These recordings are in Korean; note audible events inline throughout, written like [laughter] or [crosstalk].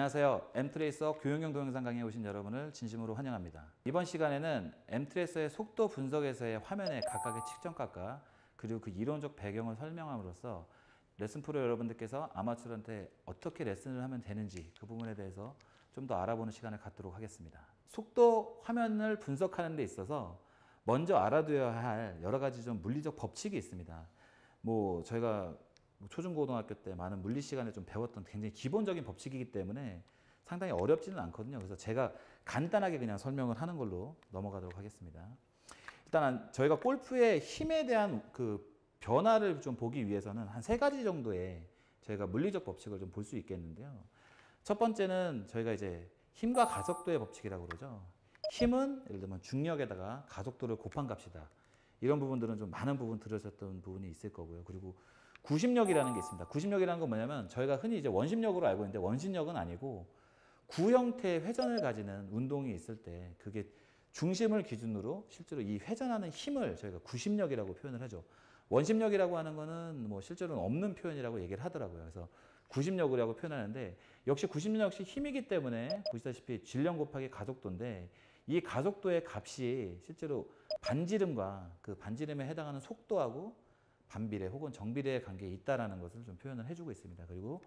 안녕하세요. 엠트레이서 교육용 동영상 강의에 오신 여러분을 진심으로 환영합니다. 이번 시간에는 엠트레이서의 속도 분석에서의 화면의 각각의 측정값과 그리고 그 이론적 배경을 설명함으로써 레슨 프로 여러분들께서 아마추어한테 어떻게 레슨을 하면 되는지 그 부분에 대해서 좀 더 알아보는 시간을 갖도록 하겠습니다. 속도 화면을 분석하는 데 있어서 먼저 알아둬야 할 여러 가지 좀 물리적 법칙이 있습니다. 뭐 저희가 초중고등학교 때 많은 물리 시간에 좀 배웠던 굉장히 기본적인 법칙이기 때문에 상당히 어렵지는 않거든요. 그래서 제가 간단하게 그냥 설명을 하는 걸로 넘어가도록 하겠습니다. 일단 저희가 골프의 힘에 대한 그 변화를 좀 보기 위해서는 한 세 가지 정도의 저희가 물리적 법칙을 좀 볼 수 있겠는데요. 첫 번째는 저희가 이제 힘과 가속도의 법칙이라고 그러죠. 힘은 예를 들면 중력에다가 가속도를 곱한 값이다. 이런 부분들은 좀 많은 부분 들으셨던 부분이 있을 거고요. 그리고 구심력이라는 게 있습니다. 구심력이라는 건 뭐냐면 저희가 흔히 이제 원심력으로 알고 있는데 원심력은 아니고 구 형태의 회전을 가지는 운동이 있을 때 그게 중심을 기준으로 실제로 이 회전하는 힘을 저희가 구심력이라고 표현을 하죠. 원심력이라고 하는 거는 뭐 실제로는 없는 표현이라고 얘기를 하더라고요. 그래서 구심력이라고 표현하는데 역시 구심력 역시 힘이기 때문에 보시다시피 질량 곱하기 가속도인데 이 가속도의 값이 실제로 반지름과 그 반지름에 해당하는 속도하고 반비례 혹은 정비례의 관계에 있다라는 것을 좀 표현을 해주고 있습니다. 그리고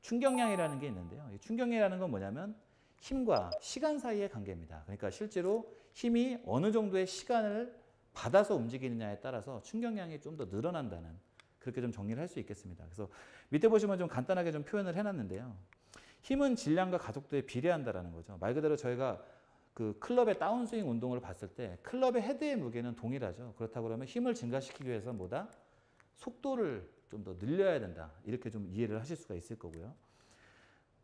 충격량이라는 게 있는데요. 이 충격량이라는 건 뭐냐면 힘과 시간 사이의 관계입니다. 그러니까 실제로 힘이 어느 정도의 시간을 받아서 움직이느냐에 따라서 충격량이 좀 더 늘어난다는 그렇게 좀 정리를 할 수 있겠습니다. 그래서 밑에 보시면 좀 간단하게 좀 표현을 해놨는데요. 힘은 질량과 가속도에 비례한다라는 거죠. 말 그대로 저희가 그 클럽의 다운스윙 운동을 봤을 때 클럽의 헤드의 무게는 동일하죠. 그렇다고 그러면 힘을 증가시키기 위해서 뭐다? 속도를 좀 더 늘려야 된다. 이렇게 좀 이해를 하실 수가 있을 거고요.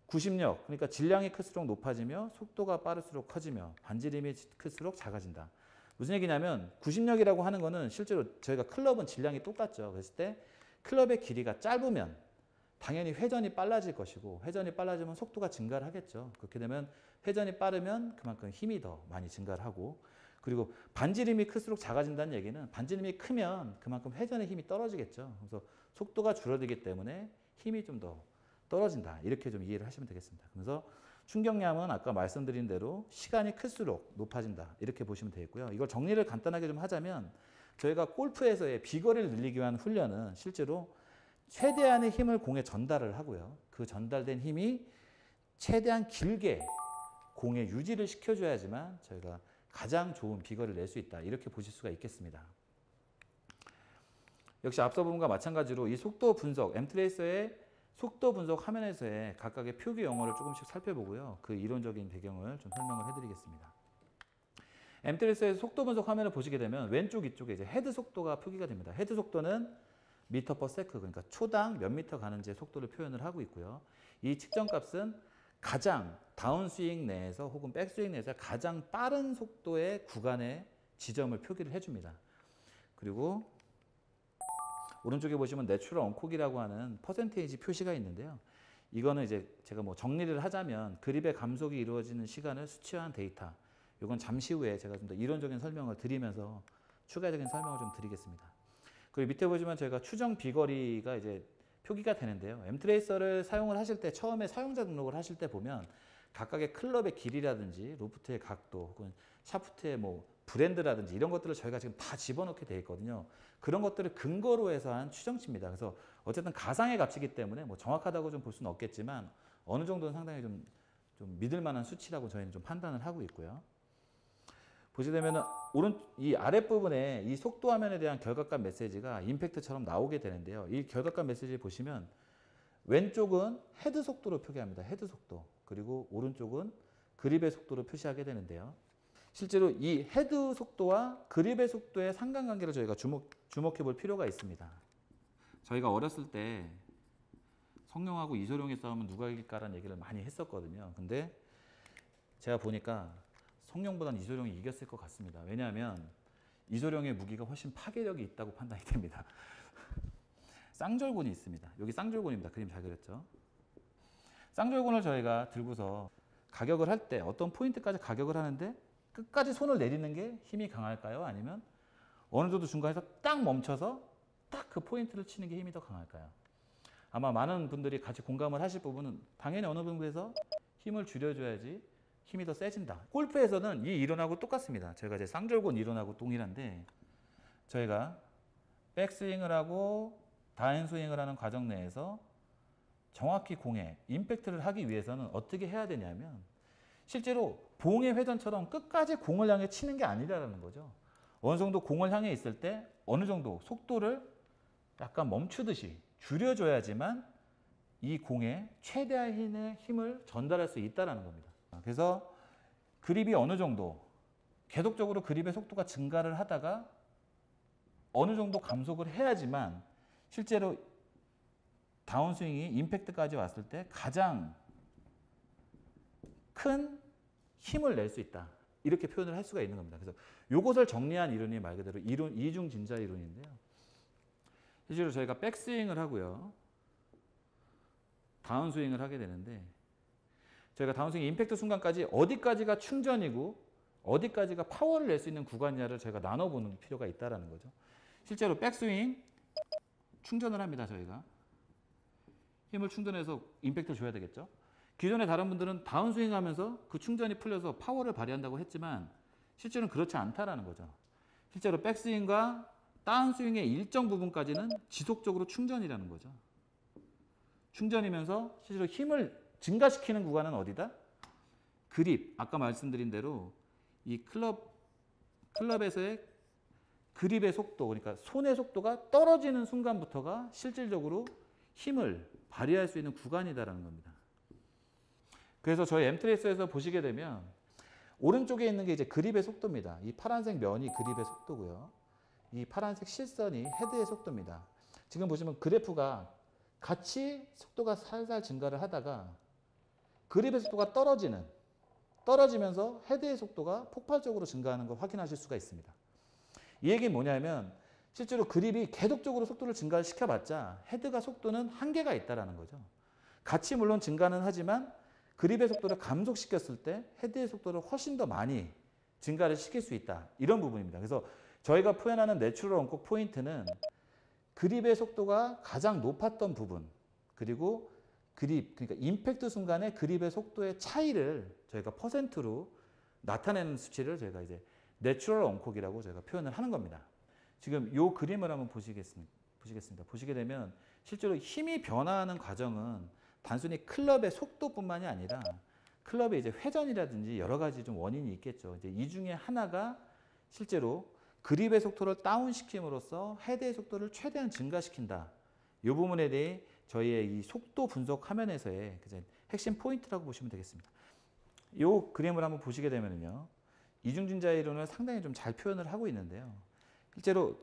구심력, 그러니까 질량이 클수록 높아지며 속도가 빠를수록 커지며 반지름이 클수록 작아진다. 무슨 얘기냐면 구심력이라고 하는 거는 실제로 저희가 클럽은 질량이 똑같죠. 그랬을 때 클럽의 길이가 짧으면 당연히 회전이 빨라질 것이고 회전이 빨라지면 속도가 증가를 하겠죠. 그렇게 되면 회전이 빠르면 그만큼 힘이 더 많이 증가를 하고 그리고 반지름이 클수록 작아진다는 얘기는 반지름이 크면 그만큼 회전의 힘이 떨어지겠죠. 그래서 속도가 줄어들기 때문에 힘이 좀 더 떨어진다. 이렇게 좀 이해를 하시면 되겠습니다. 그래서 충격량은 아까 말씀드린 대로 시간이 클수록 높아진다. 이렇게 보시면 되겠고요. 이걸 정리를 간단하게 좀 하자면 저희가 골프에서의 비거리를 늘리기 위한 훈련은 실제로 최대한의 힘을 공에 전달을 하고요. 그 전달된 힘이 최대한 길게 공에 유지를 시켜줘야지만 저희가 가장 좋은 비거리를 낼 수 있다. 이렇게 보실 수가 있겠습니다. 역시 앞서 부분과 마찬가지로 이 속도 분석, 엠트레이서의 속도 분석 화면에서의 각각의 표기 용어를 조금씩 살펴보고요. 그 이론적인 배경을 좀 설명을 해드리겠습니다. 엠트레이서의 속도 분석 화면을 보시게 되면 왼쪽 이쪽에 이제 헤드 속도가 표기가 됩니다. 헤드 속도는 미터 퍼 세크 그러니까 초당 몇 미터 가는지의 속도를 표현을 하고 있고요. 이 측정 값은 가장 다운스윙 내에서 혹은 백스윙 내에서 가장 빠른 속도의 구간의 지점을 표기를 해줍니다. 그리고 오른쪽에 보시면 내추럴 언콕이라고 하는 퍼센테이지 표시가 있는데요. 이거는 이제 제가 뭐 정리를 하자면 그립의 감속이 이루어지는 시간을 수치화한 데이터. 이건 잠시 후에 제가 좀 더 이론적인 설명을 드리면서 추가적인 설명을 좀 드리겠습니다. 그리고 밑에 보시면 저희가 추정 비거리가 이제 표기가 되는데요. 엠트레이서를 사용을 하실 때 처음에 사용자 등록을 하실 때 보면 각각의 클럽의 길이라든지 로프트의 각도 혹은 샤프트의 뭐 브랜드라든지 이런 것들을 저희가 지금 다 집어넣게 되어 있거든요. 그런 것들을 근거로 해서 한 추정치입니다. 그래서 어쨌든 가상의 값이기 때문에 뭐 정확하다고 좀 볼 수는 없겠지만 어느 정도는 상당히 좀, 좀 믿을 만한 수치라고 저희는 좀 판단을 하고 있고요. 보시게 되면 오른 이 아랫부분에 이 속도 화면에 대한 결과값 메시지가 임팩트처럼 나오게 되는데요. 이 결과값 메시지 보시면 왼쪽은 헤드 속도로 표기합니다. 헤드 속도. 그리고 오른쪽은 그립의 속도로 표시하게 되는데요. 실제로 이 헤드 속도와 그립의 속도의 상관관계를 저희가 주목, 주목해 볼 필요가 있습니다. 저희가 어렸을 때 성룡하고 이소룡의 싸움은 누가 이길까라는 얘기를 많이 했었거든요. 근데 제가 보니까 성룡보다는 이소룡이 이겼을 것 같습니다. 왜냐하면 이소룡의 무기가 훨씬 파괴력이 있다고 판단이 됩니다. [laughs] 쌍절곤이 있습니다. 여기 쌍절곤입니다. 그림 잘 그렸죠? 쌍절곤을 저희가 들고서 가격을 할 때 어떤 포인트까지 가격을 하는데 끝까지 손을 내리는 게 힘이 강할까요? 아니면 어느 정도 중간에서 딱 멈춰서 딱 그 포인트를 치는 게 힘이 더 강할까요? 아마 많은 분들이 같이 공감을 하실 부분은 당연히 어느 부분에서 힘을 줄여줘야지 힘이 더 세진다. 골프에서는 이 이론하고 똑같습니다. 저희가 이제 쌍절곤 이론하고 동일한데 저희가 백스윙을 하고 다운스윙을 하는 과정 내에서 정확히 공에 임팩트를 하기 위해서는 어떻게 해야 되냐면 실제로 봉의 회전처럼 끝까지 공을 향해 치는 게 아니라는 거죠. 어느 정도 공을 향해 있을 때 어느 정도 속도를 약간 멈추듯이 줄여줘야지만 이 공에 최대한의 힘을 전달할 수 있다는 겁니다. 그래서 그립이 어느 정도 계속적으로 그립의 속도가 증가를 하다가 어느 정도 감속을 해야지만 실제로 다운스윙이 임팩트까지 왔을 때 가장 큰 힘을 낼 수 있다. 이렇게 표현을 할 수가 있는 겁니다. 그래서 이것을 정리한 이론이 말 그대로 이론 이중 진자 이론인데요. 실제로 저희가 백스윙을 하고요. 다운스윙을 하게 되는데 저희가 다운스윙 임팩트 순간까지 어디까지가 충전이고 어디까지가 파워를 낼 수 있는 구간이냐를 저희가 나눠보는 필요가 있다라는 거죠. 실제로 백스윙 충전을 합니다. 저희가 힘을 충전해서 임팩트를 줘야 되겠죠. 기존의 다른 분들은 다운스윙 하면서 그 충전이 풀려서 파워를 발휘한다고 했지만 실제로는 그렇지 않다라는 거죠. 실제로 백스윙과 다운스윙의 일정 부분까지는 지속적으로 충전이라는 거죠. 충전이면서 실제로 힘을 증가시키는 구간은 어디다? 그립. 아까 말씀드린 대로 이 클럽 클럽에서의 그립의 속도, 그러니까 손의 속도가 떨어지는 순간부터가 실질적으로 힘을 발휘할 수 있는 구간이다라는 겁니다. 그래서 저희 엠트레이스에서 보시게 되면 오른쪽에 있는 게 이제 그립의 속도입니다. 이 파란색 면이 그립의 속도고요. 이 파란색 실선이 헤드의 속도입니다. 지금 보시면 그래프가 같이 속도가 살살 증가를 하다가 그립의 속도가 떨어지는 떨어지면서 헤드의 속도가 폭발적으로 증가하는 걸 확인하실 수가 있습니다. 이 얘기는 뭐냐면 실제로 그립이 계속적으로 속도를 증가시켜 봤자 헤드가 속도는 한계가 있다라는 거죠. 같이 물론 증가는 하지만 그립의 속도를 감속시켰을 때 헤드의 속도를 훨씬 더 많이 증가를 시킬 수 있다. 이런 부분입니다. 그래서 저희가 표현하는 내추럴 원콕 포인트는 그립의 속도가 가장 높았던 부분 그리고 그립 그러니까 임팩트 순간에 그립의 속도의 차이를 저희가 퍼센트로 나타내는 수치를 저희가 이제 내추럴 원콕이라고 저희가 표현을 하는 겁니다. 지금 이 그림을 한번 보시겠습니다. 보시겠습니다. 보시게 되면 실제로 힘이 변화하는 과정은 단순히 클럽의 속도뿐만이 아니라 클럽의 이제 회전이라든지 여러 가지 좀 원인이 있겠죠. 이제 이 중에 하나가 실제로 그립의 속도를 다운시킴으로써 헤드의 속도를 최대한 증가시킨다. 이 부분에 대해 저희의 이 속도 분석 화면에서의 핵심 포인트라고 보시면 되겠습니다. 이 그림을 한번 보시게 되면요. 이중진자 이론을 상당히 좀 잘 표현을 하고 있는데요. 실제로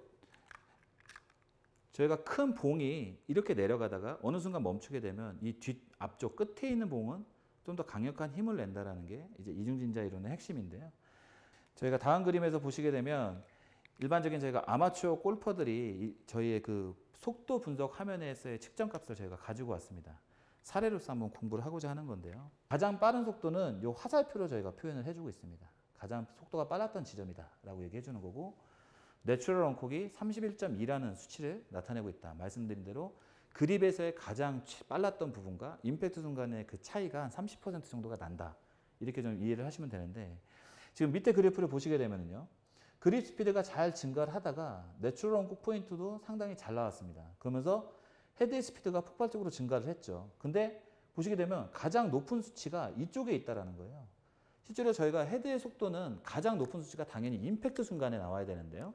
저희가 큰 봉이 이렇게 내려가다가 어느 순간 멈추게 되면 이 뒷 앞쪽 끝에 있는 봉은 좀 더 강력한 힘을 낸다라는 게 이제 이중진자 이론의 핵심인데요. 저희가 다음 그림에서 보시게 되면 일반적인 저희가 아마추어 골퍼들이 저희의 그 속도 분석 화면에서의 측정값을 저희가 가지고 왔습니다. 사례로서 한번 공부를 하고자 하는 건데요. 가장 빠른 속도는 이 화살표로 저희가 표현을 해주고 있습니다. 가장 속도가 빨랐던 지점이다 라고 얘기해 주는 거고 내추럴 원콕이 31.2라는 수치를 나타내고 있다. 말씀드린 대로 그립에서의 가장 빨랐던 부분과 임팩트 순간의 그 차이가 한 30% 정도가 난다. 이렇게 좀 이해를 하시면 되는데 지금 밑에 그래프를 보시게 되면요. 그립 스피드가 잘 증가를 하다가 내추럴 원콕 포인트도 상당히 잘 나왔습니다. 그러면서 헤드 스피드가 폭발적으로 증가를 했죠. 근데 보시게 되면 가장 높은 수치가 이쪽에 있다라는 거예요. 실제로 저희가 헤드의 속도는 가장 높은 수치가 당연히 임팩트 순간에 나와야 되는데요.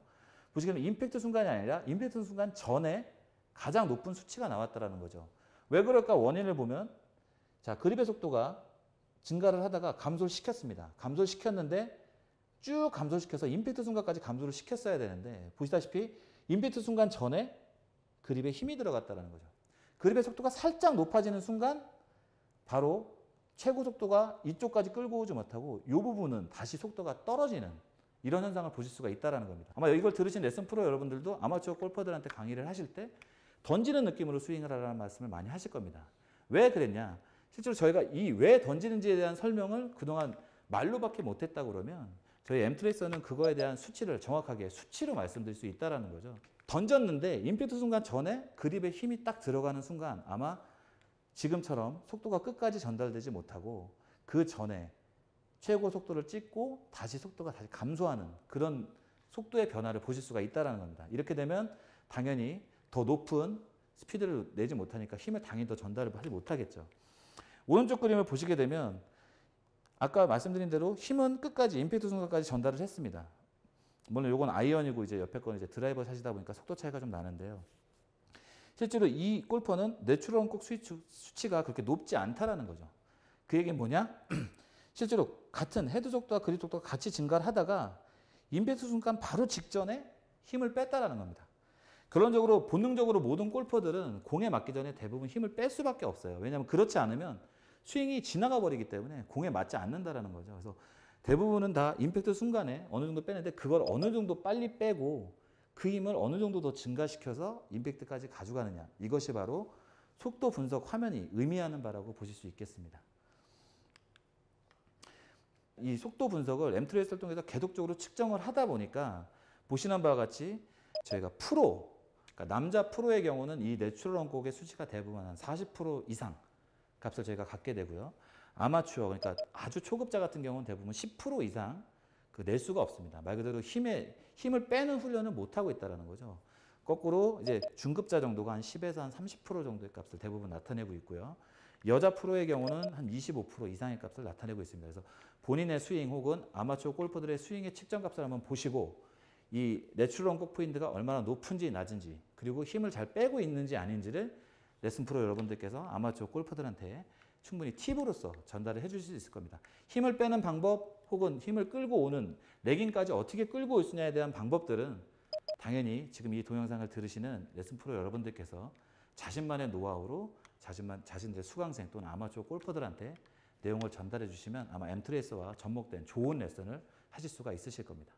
보시게 되면 임팩트 순간이 아니라 임팩트 순간 전에 가장 높은 수치가 나왔다라는 거죠. 왜 그럴까 원인을 보면 자 그립의 속도가 증가를 하다가 감소를 시켰습니다. 감소를 시켰는데 쭉 감소시켜서 임팩트 순간까지 감소를 시켰어야 되는데 보시다시피 임팩트 순간 전에 그립에 힘이 들어갔다는 거죠. 그립의 속도가 살짝 높아지는 순간 바로 최고 속도가 이쪽까지 끌고 오지 못하고 이 부분은 다시 속도가 떨어지는 이런 현상을 보실 수가 있다는 겁니다. 아마 이걸 들으신 레슨 프로 여러분들도 아마추어 골퍼들한테 강의를 하실 때 던지는 느낌으로 스윙을 하라는 말씀을 많이 하실 겁니다. 왜 그랬냐? 실제로 저희가 이 왜 던지는지에 대한 설명을 그동안 말로밖에 못했다 그러면 저희 엠트레이서는 그거에 대한 수치를 정확하게 수치로 말씀드릴 수 있다는 거죠. 던졌는데 임팩트 순간 전에 그립에 힘이 딱 들어가는 순간 아마 지금처럼 속도가 끝까지 전달되지 못하고 그 전에 최고 속도를 찍고 다시 속도가 다시 감소하는 그런 속도의 변화를 보실 수가 있다는 겁니다. 이렇게 되면 당연히 더 높은 스피드를 내지 못하니까 힘을 당연히 더 전달을 하지 못하겠죠. 오른쪽 그림을 보시게 되면 아까 말씀드린 대로 힘은 끝까지 임팩트 순간까지 전달을 했습니다. 물론 이건 아이언이고 이제 옆에 거는 이제 드라이버 샷이다 보니까 속도 차이가 좀 나는데요. 실제로 이 골퍼는 내추럴 꼭 수치가 그렇게 높지 않다라는 거죠. 그 얘기는 뭐냐? [clears throat] 실제로 같은 헤드 속도와 그립 속도가 같이 증가를 하다가 임팩트 순간 바로 직전에 힘을 뺐다라는 겁니다. 결론적으로 본능적으로 모든 골퍼들은 공에 맞기 전에 대부분 힘을 뺄 수밖에 없어요. 왜냐하면 그렇지 않으면 스윙이 지나가 버리기 때문에 공에 맞지 않는다라는 거죠. 그래서 대부분은 다 임팩트 순간에 어느 정도 빼는데 그걸 어느 정도 빨리 빼고 그 힘을 어느 정도 더 증가시켜서 임팩트까지 가져가느냐. 이것이 바로 속도 분석 화면이 의미하는 바라고 보실 수 있겠습니다. 이 속도 분석을 엠트레이스를 통해서 계속적으로 측정을 하다 보니까 보시는 바와 같이 저희가 프로, 그러니까 남자 프로의 경우는 이 내추럴 원곡의 수치가 대부분 한 40% 이상 값을 저희가 갖게 되고요. 아마추어, 그러니까 아주 초급자 같은 경우는 대부분 10% 이상 그 낼 수가 없습니다. 말 그대로 힘에, 힘을 빼는 훈련을 못 하고 있다는 거죠. 거꾸로 이제 중급자 정도가 한 10에서 한 30% 정도의 값을 대부분 나타내고 있고요. 여자 프로의 경우는 한 25% 이상의 값을 나타내고 있습니다. 그래서 본인의 스윙 혹은 아마추어 골퍼들의 스윙의 측정 값을 한번 보시고 이 내추럴 원곡 포인트가 얼마나 높은지 낮은지 그리고 힘을 잘 빼고 있는지 아닌지를 레슨 프로 여러분들께서 아마추어 골퍼들한테 충분히 팁으로서 전달을 해주실 수 있을 겁니다. 힘을 빼는 방법 혹은 힘을 끌고 오는 레깅까지 어떻게 끌고 올 수냐에 대한 방법들은 당연히 지금 이 동영상을 들으시는 레슨 프로 여러분들께서 자신만의 노하우로 자신만, 자신들의 수강생 또는 아마추어 골퍼들한테 내용을 전달해 주시면 아마 엠트레이서와 접목된 좋은 레슨을 하실 수가 있으실 겁니다.